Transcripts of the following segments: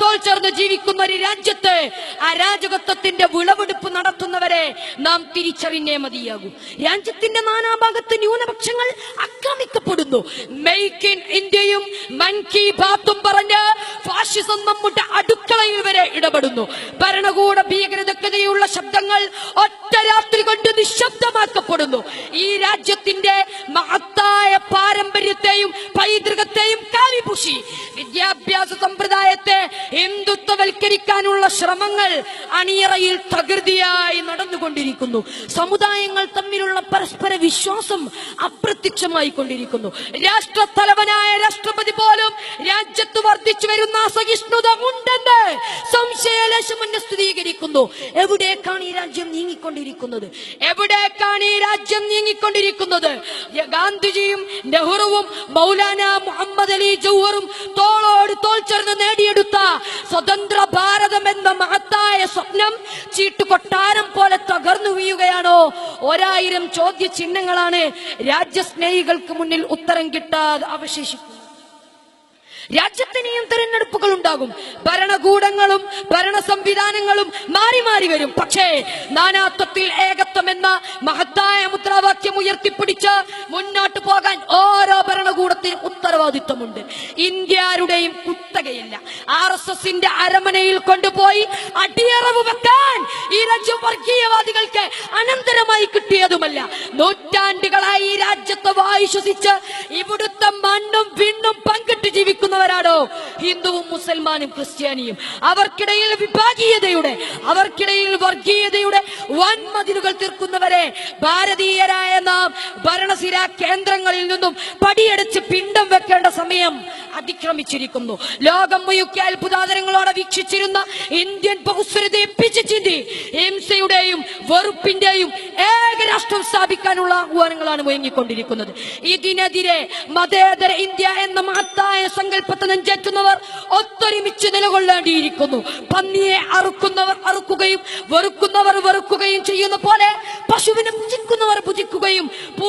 തോൾ ചേർന്ന് ജീവിക്കുന്ന ഒരു രാജ്യത്ത് അരാജകത്വത്തിന്റെ വിളവെടുപ്പ് നടത്തുന്നവരെ നാം തിരിച്ചറിഞ്ഞേ മതിയാകൂ. രാജ്യത്തിന്റെ നാനാഭാഗത്ത് ന്യൂനപക്ഷങ്ങൾ ആക്രമിക്കപ്പെടുന്നു. മെയ്ക്ക് ഇൻ ഇന്ത്യയും മൻ കി ബാത്തും പറഞ്ഞ് ഫാഷിസം നമ്മുടെ അടുക്കളയിൽ വരെ ഇടപെടുന്നു. ഭരണകൂട ഭീകരതക്കെതിരെയുള്ള ശബ്ദങ്ങൾ ഒറ്റ രാത്രി കൊണ്ട് നിശബ്ദമാക്കപ്പെടുന്നു. ഈ രാജ്യത്തിന്റെ മഹത്തായ പാരമ്പര്യത്തെയും പൈതൃകത്തെയും കാവിപുഷി വിദ്യാഭ്യാസ സമ്പ്രദായത്തെ ഹിന്ദുത്വവൽക്കരിക്കാനുള്ള ശ്രമങ്ങൾ അണിയറയിൽ തകൃതിയായി നടന്നുകൊണ്ടിരിക്കുന്നു. സമുദായങ്ങൾ തമ്മിലുള്ള പരസ്പര വിശ്വാസം അപ്രത്യക്ഷമായി കൊണ്ടിരിക്കുന്നു. രാഷ്ട്രത്തലവനായ രാഷ്ട്രപതി പോലും രാജ്യത്ത് വർദ്ധിച്ചു വരുന്ന അസഹിഷ്ണുത ഉണ്ടെന്ന് എന്നെ സ്ഥിരീകരിക്കുന്നു എവിടേക്കാണ് ഈ രാജ്യം നീങ്ങിക്കൊണ്ടിരിക്കുന്നത്? എവിടേക്കാണ് ഈ രാജ്യം നീങ്ങിക്കൊണ്ടിരിക്കുന്നത്? ഗാന്ധിജിയും നെഹ്റുവും മൗലാന മുഹമ്മദ് അലി ജൗഹറും തോളോട് തോൾ ചേർന്ന് നേടിയെടുത്ത സ്വതന്ത്ര ഭാരതം എന്ന മഹത്തായ സ്വപ്നം ചീട്ടുകൊട്ടാരം പോലെ തകർന്നു വീഴുകയാണോ? ഒരായിരം ചോദ്യ ചിഹ്നങ്ങളാണ് രാജ്യസ്നേഹികൾക്ക് മുന്നിൽ ഉത്തരം കിട്ടാതെ അവശേഷിക്കുന്നത്. രാജ്യത്തിനെയും തെരഞ്ഞെടുപ്പുകൾ ഉണ്ടാകും. ഭരണകൂടങ്ങളും ഭരണ സംവിധാനങ്ങളും മാറി മാറി വരും. പക്ഷേ നാനാത്വത്തിൽ ഏകത്വം എന്ന മഹത്തായ മുദ്രാവാക്യം ഉയർത്തിപ്പിടിച്ച് മുന്നോട്ട് പോകാൻ ഓരോ ഭരണകൂടത്തിനും ഉത്തരവാദിത്വമുണ്ട്. ഇന്ത്യയുടെയും കുത്തകയില്ല. ആർ എസ് എസിന്റെ അരമനയിൽ കൊണ്ടുപോയി അടിയറവ് വെക്കാൻ ഈ രാജ്യം വർഗീയവാദികൾക്ക് അനന്തരമായി കിട്ടിയതുമല്ല. നൂറ്റാണ്ടുകളായി ഈ രാജ്യത്തെ വായു ശ്വസിച്ച് ഇവിടുത്തെ മണ്ണും വിണ്ണും പങ്കിട്ട് ജീവിക്കുന്നവരാണോ ഹിന്ദുവും മുസൽമാനും ക്രിസ്ത്യാനിയും. അവർക്കിടയിൽ വിഭാഗീയതയുടെ അവർക്കിടയിൽ വർഗീയതയുടെ വൻമതിലുകൾ തീർക്കുന്നവരെ ഭാരതീയരായ നാം ഭരണസിര കേന്ദ്രങ്ങളിൽ നിന്നും പടിയടിച്ച് പിണ്ടം വെക്കേണ്ട സമയം അതിക്രമിച്ചിരിക്കുന്നു. ലോകം മുയുക്കി അത്ഭുതാതരങ്ങളോടെ വീക്ഷിച്ചിരുന്ന ഇന്ത്യൻ ബഹുസ്വരതയെ പിച്ചിച്ചിന്തി വെറുപ്പിന്റെയും ഏകരാഷ്ട്രം സ്ഥാപിക്കാനുള്ള ആഹ്വാനങ്ങളാണ് മുയങ്ങിക്കൊണ്ടിരിക്കുന്നത് ഇതിനെതിരെ മതേതര ഇന്ത്യ എന്ന മഹത്തായ സങ്കല്പത്തെ നെഞ്ചേറ്റുന്നവർ ഒത്തൊരുമിച്ച് നിലകൊള്ളേണ്ടിയിരിക്കുന്നു. പന്നിയെ അറുക്കുന്നവർ അറുക്കുകയും വെറുക്കുന്നവർ വെറുക്കുകയും ചെയ്യുന്ന പോലെ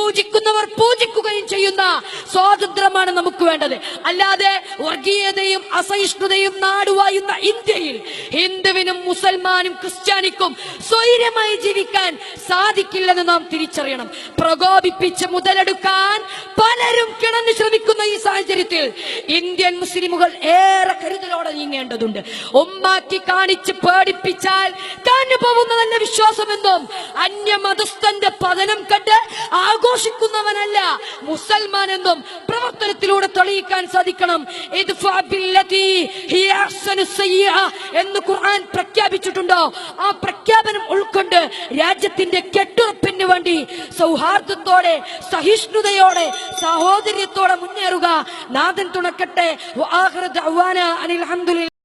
പൂജിക്കുന്നവർ പൂജിക്കുകയും ചെയ്യുന്ന സ്വാതന്ത്ര്യമാണ് നമുക്ക് വേണ്ടത്. അല്ലാതെ വർഗീയതയും അസഹിഷ്ണുതയും നാടുവായുന്ന ഇന്ത്യയിൽ ഹിന്ദുവിനും മുസൽമാനും ക്രിസ്ത്യാനിക്കും സ്വൈര്യമായി ജീവിക്കാൻ സാധിക്കില്ലെന്ന് നാം തിരിച്ചറിയണം. പ്രകോപിപ്പിച്ച് മുതലെടുക്കാൻ പലരും കിടന്നു ശ്രമിക്കുന്ന ഈ സാഹചര്യത്തിൽ ഇന്ത്യൻ മുസ്ലിമുകൾ ഏറെ കരുതലോടെ നീങ്ങേണ്ടതുണ്ട്. ഒമ്പാക്കി കാണിച്ച് പേടിപ്പിച്ചാൽ കാഞ്ഞു പോകുന്നതല്ല വിശ്വാസമെന്നും അന്യമതസ്ഥന്റെ കണ്ട് ആഘോഷിക്കുന്നവനല്ല മുസൽമാൻ എന്നും പ്രവർത്തനത്തിലൂടെ തെളിയിക്കാൻ സാധിക്കണം. എന്ന് ഖുർആൻ പ്രഖ്യാപിച്ചിട്ടുണ്ടോ? ആ പ്രഖ്യാപനം ഉൾക്കൊണ്ട് രാജ്യത്തിന്റെ കെട്ടുറപ്പിന് വേണ്ടി സൗഹാർദ്ദത്തോടെ സഹിഷ്ണുതയോടെ സഹോദര്യത്തോടെ മുന്നേറുക. നാഥൻ തുണക്കട്ടെ. അനിൽ